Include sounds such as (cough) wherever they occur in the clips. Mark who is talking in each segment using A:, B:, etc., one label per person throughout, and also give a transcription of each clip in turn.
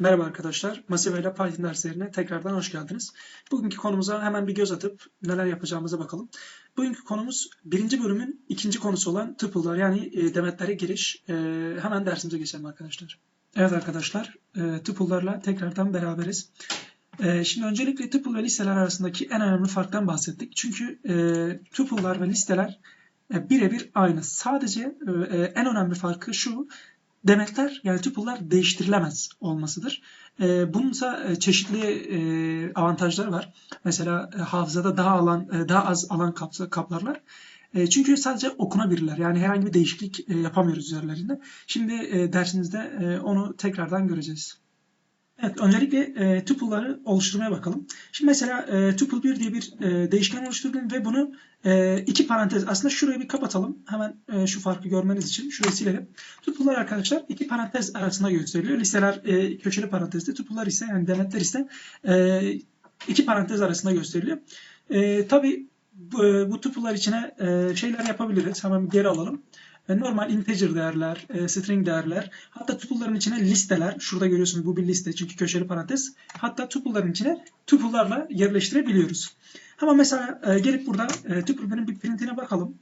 A: Merhaba arkadaşlar, Masive ile Python derslerine tekrardan hoş geldiniz. Bugünkü konumuza hemen bir göz atıp neler yapacağımıza bakalım. Bugünkü konumuz birinci bölümün ikinci konusu olan tuple'lar yani e, demetlere giriş. E, hemen dersimize geçelim arkadaşlar. Evet arkadaşlar, e, tuple'larla tekrardan beraberiz. Şimdi öncelikle tuple ve listeler arasındaki en önemli farktan bahsettik. Çünkü tuple'lar ve listeler birebir aynı. Sadece en önemli farkı şu, demetler yani tuple'lar değiştirilemez olmasıdır. E, bunun ise çeşitli e, avantajları var. Mesela e, hafızada daha alan e, daha az alan kapsa, kaplarlar. E, çünkü sadece okunabilirler. Yani herhangi bir değişiklik e, yapamıyoruz üzerlerinde. Şimdi e, dersimizde e, onu tekrardan göreceğiz. Evet, öncelikle e, tuple'ları oluşturmaya bakalım. Şimdi mesela e, tuple 1 diye bir e, değişken oluşturdum ve bunu e, iki parantez, aslında şurayı bir kapatalım. Hemen e, şu farkı görmeniz için şurayı silelim. Tuple'lar arkadaşlar iki parantez arasında gösteriliyor. Listeler e, köşeli parantezde, tuple'lar ise yani demetler ise e, iki parantez arasında gösteriliyor. E, tabii bu, e, bu tuple'lar içine e, şeyler yapabiliriz. Hemen geri alalım normal integer değerler, e, string değerler, hatta tuple'ların içine listeler, şurada görüyorsunuz bu bir liste çünkü köşeli parantez, hatta tuple'ların içine tuple'larla yerleştirebiliyoruz. Ama mesela e, gelip burada e, tuple'ların bir printine bakalım.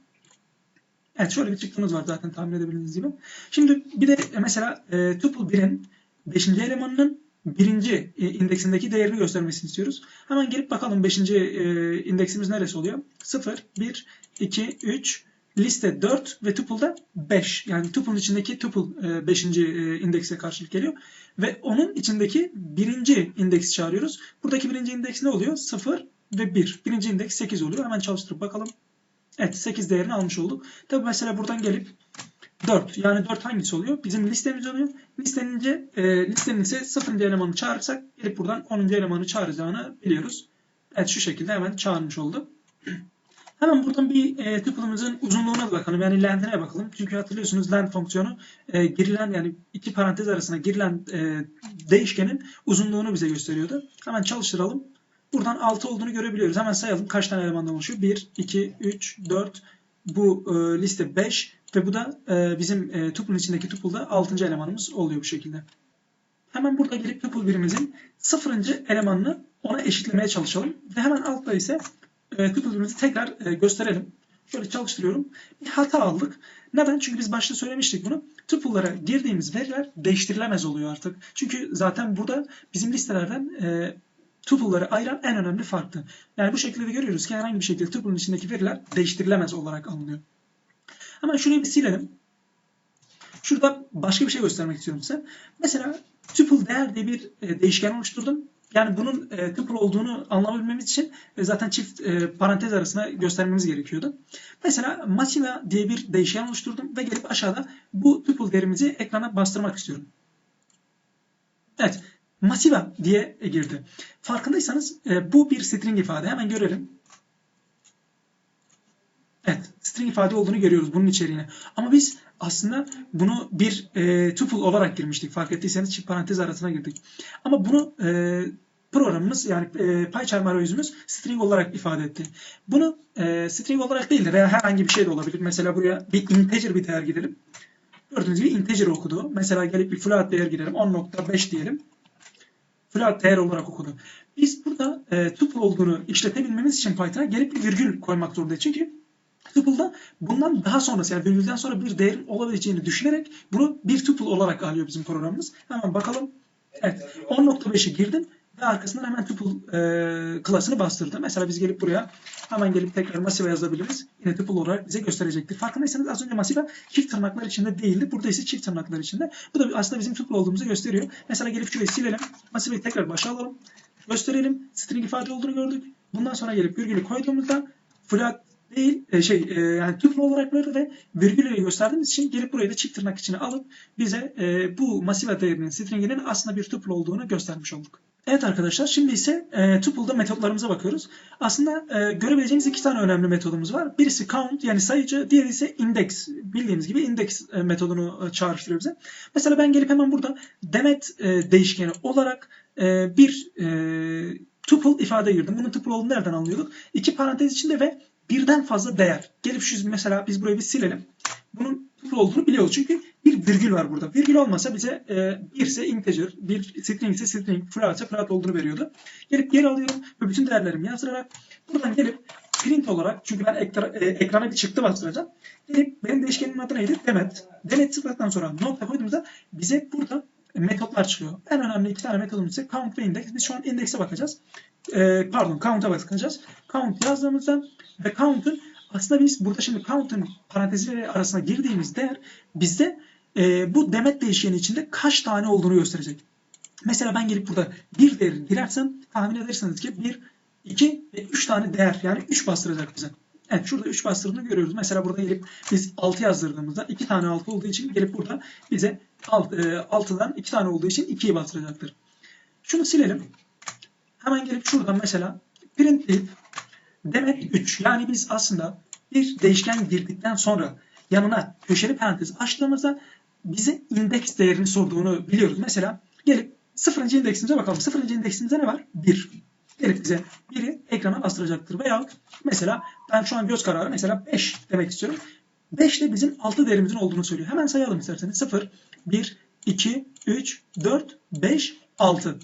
A: Evet şöyle bir çıktığımız var zaten tahmin edebildiğiniz gibi. Şimdi bir de mesela e, tuple 1'in 5. elemanının birinci indeksindeki değerini göstermesini istiyoruz. Hemen gelip bakalım 5. indeksimiz neresi oluyor? 0, 1, 2, 3, liste 4 ve tuple'da 5. Yani tuple'ın içindeki tuple 5. E, e, indekse karşılık geliyor. Ve onun içindeki birinci indeksi çağırıyoruz. Buradaki birinci indeks ne oluyor? 0 ve 1. Birinci indeks 8 oluyor. Hemen çalıştırıp bakalım. Evet 8 değerini almış olduk. Tabi mesela buradan gelip 4. Yani 4 hangisi oluyor? Bizim listemiz oluyor. Listenince, e, listenin ise 0. elemanı çağırırsak gelip buradan 10. elemanı çağıracağını biliyoruz. Evet şu şekilde hemen çağırmış olduk. (clears throat) Hemen buradan bir e, tuple'ımızın uzunluğuna da bakalım. Yani length'ine bakalım. Çünkü hatırlıyorsunuz length fonksiyonu e, girilen yani iki parantez arasında girilen e, değişkenin uzunluğunu bize gösteriyordu. Hemen çalıştıralım. Buradan 6 olduğunu görebiliyoruz. Hemen sayalım kaç tane elemandan oluşuyor. 1, 2, 3, 4, bu e, liste 5 ve bu da e, bizim e, tuple'ın içindeki tuple'da 6. elemanımız oluyor bu şekilde. Hemen burada gelip tuple birimizin 0. elemanını ona eşitlemeye çalışalım. Ve hemen altta ise e, tekrar e, gösterelim. Şöyle çalıştırıyorum. Bir hata aldık. Neden? Çünkü biz başta söylemiştik bunu. Tuple'lara girdiğimiz veriler değiştirilemez oluyor artık. Çünkü zaten burada bizim listelerden e, tuple'ları ayıran en önemli farktı. Yani bu şekilde de görüyoruz ki herhangi bir şekilde tuple'ın içindeki veriler değiştirilemez olarak alınıyor. Hemen şurayı bir silelim. Şurada başka bir şey göstermek istiyorum size. Mesela tuple değer diye bir e, değişken oluşturdum. Yani bunun e, tuple olduğunu anlayabilmemiz için e, zaten çift e, parantez arasına göstermemiz gerekiyordu. Mesela Massiva diye bir değişken oluşturdum ve gelip aşağıda bu tuple değerimizi ekrana bastırmak istiyorum. Evet, Massiva diye girdi. Farkındaysanız e, bu bir string ifade. Hemen görelim. Evet, string ifade olduğunu görüyoruz bunun içeriğine. Ama biz aslında bunu bir e, tuple olarak girmiştik. Fark ettiyseniz çift parantez arasına girdik. Ama bunu e, programımız yani e, PyCharm arayüzümüz string olarak ifade etti. Bunu e, string olarak değil de veya herhangi bir şey de olabilir. Mesela buraya bir integer bir değer gidelim. Gördüğünüz gibi integer okudu. Mesela gelip bir float değer gidelim. 10.5 diyelim. Float değer olarak okudu. Biz burada e, tuple olduğunu işletebilmemiz için Python'a gelip bir virgül koymak zorundayız. Çünkü Tuple'da bundan daha sonrası yani virgülden sonra bir değerin olabileceğini düşünerek bunu bir tuple olarak alıyor bizim programımız. Hemen bakalım. Evet 10.5'i girdim ve arkasından hemen tuple e, klasını bastırdı. Mesela biz gelip buraya hemen gelip tekrar Massive yazabiliriz. Yine tuple olarak bize gösterecektir. Farkındaysanız az önce Massive çift tırnaklar içinde değildi. Burada ise çift tırnaklar içinde. Bu da aslında bizim tuple olduğumuzu gösteriyor. Mesela gelip şurayı silelim. Massive'yi tekrar başa alalım. Gösterelim. String ifade olduğunu gördük. Bundan sonra gelip virgülü koyduğumuzda float değil e, şey e, yani tuple olarak böyle ve virgül gösterdiğimiz için gelip burayı da çift tırnak içine alıp bize e, bu masive değerinin stringinin aslında bir tuple olduğunu göstermiş olduk. Evet arkadaşlar şimdi ise e, tuple'da metotlarımıza bakıyoruz. Aslında e, görebileceğiniz iki tane önemli metodumuz var. Birisi count yani sayıcı, diğeri ise index. Bildiğimiz gibi index e, metodunu e, çağrıştırıyor bize. Mesela ben gelip hemen burada demet e, değişkeni olarak e, bir e, tuple ifade girdim. Bunun tuple olduğunu nereden anlıyorduk? İki parantez içinde ve birden fazla değer. Gelip şu mesela biz burayı bir silelim. Bunun tuple olduğunu biliyoruz. Çünkü bir virgül var burada. Virgül olmasa bize e, bir ise integer, bir string ise string, float ise float olduğunu veriyordu. Gelip geri alıyorum ve bütün değerlerimi yazdırarak buradan gelip print olarak çünkü ben ekra, e, ekrana bir çıktı bastıracağım. Gelip benim değişkenimin adı neydi? Demet. Demet tıkladıktan sonra nokta koyduğumuzda bize burada metotlar çıkıyor. En önemli iki tane metodumuz ise count ve index. Biz şu an index'e bakacağız. E, pardon count'a bakacağız. Count yazdığımızda ve count'un aslında biz burada şimdi count'un parantezleri arasına girdiğimiz değer bizde e, bu demet değişkeni içinde kaç tane olduğunu gösterecek. Mesela ben gelip burada bir değer girersem tahmin edersiniz ki 1, 2 ve 3 tane değer yani 3 bastıracak bize. Evet şurada 3 bastırdığını görüyoruz. Mesela burada gelip biz 6 yazdırdığımızda 2 tane 6 olduğu için gelip burada bize 6, 6'dan 2 tane olduğu için 2'yi bastıracaktır. Şunu silelim. Hemen gelip şuradan mesela print deyip demet 3 yani biz aslında bir değişken girdikten sonra yanına köşeli parantez açtığımızda bize indeks değerini sorduğunu biliyoruz. Mesela gelip sıfırıncı indeksimize bakalım. Sıfırıncı indeksimizde ne var? 1. Gelip bize 1'i ekrana bastıracaktır. Veya mesela ben şu an göz kararı mesela 5 demek istiyorum. 5 de bizim 6 değerimizin olduğunu söylüyor. Hemen sayalım isterseniz. 0, 1, 2, 3, 4, 5, 6.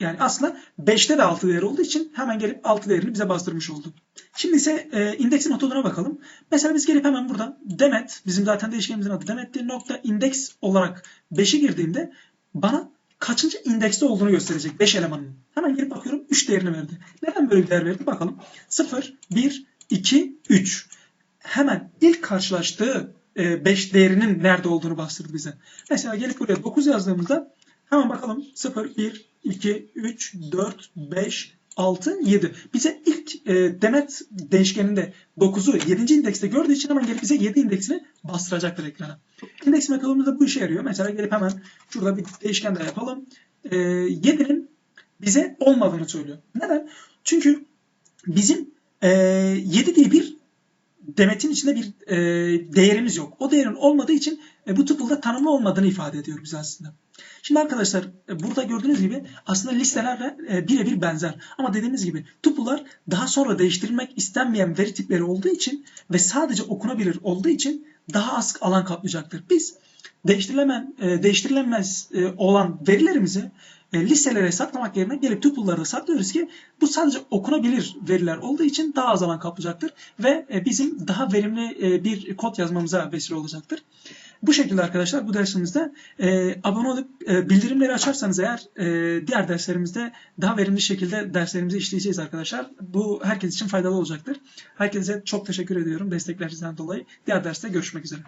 A: Yani aslında 5'te de 6 değer olduğu için hemen gelip 6 değerini bize bastırmış oldu. Şimdi ise e, indeksin metoduna bakalım. Mesela biz gelip hemen burada demet, bizim zaten değişkenimizin adı demettir nokta indeks olarak 5'i girdiğimde bana kaçıncı indekste olduğunu gösterecek 5 elemanın. Hemen gelip bakıyorum 3 değerini verdi. Neden böyle bir değer verdi bakalım. 0, 1, 2, 3. Hemen ilk karşılaştığı 5 değerinin nerede olduğunu bastırdı bize. Mesela gelip buraya 9 yazdığımızda hemen bakalım 0, 1, 2, 3, 4, 5, 6, 7. Bize ilk e, demet değişkeninde 9'u 7. indekste gördüğü için hemen gelip bize 7 indeksini bastıracaktır ekrana. İndeks metodumuz da bu işe yarıyor. Mesela gelip hemen şurada bir değişken daha yapalım. E, 7'nin bize olmadığını söylüyor. Neden? Çünkü bizim e, 7 diye bir demetin içinde bir e, değerimiz yok. O değerin olmadığı için e, bu tuple'da tanımlı olmadığını ifade ediyor bize aslında. Şimdi arkadaşlar e, burada gördüğünüz gibi aslında listelerle e, birebir benzer. Ama dediğimiz gibi tuple'lar daha sonra değiştirilmek istenmeyen veri tipleri olduğu için ve sadece okunabilir olduğu için daha az alan kaplayacaktır. Biz değiştirilemen, e, değiştirilemez olan verilerimizi listelere saklamak yerine gelip tuple'larda saklıyoruz ki bu sadece okunabilir veriler olduğu için daha az alan kaplayacaktır ve bizim daha verimli bir kod yazmamıza vesile olacaktır. Bu şekilde arkadaşlar bu dersimizde e, abone olup e, bildirimleri açarsanız eğer e, diğer derslerimizde daha verimli şekilde derslerimizi işleyeceğiz arkadaşlar. Bu herkes için faydalı olacaktır. Herkese çok teşekkür ediyorum desteklerinizden dolayı. Diğer derste görüşmek üzere.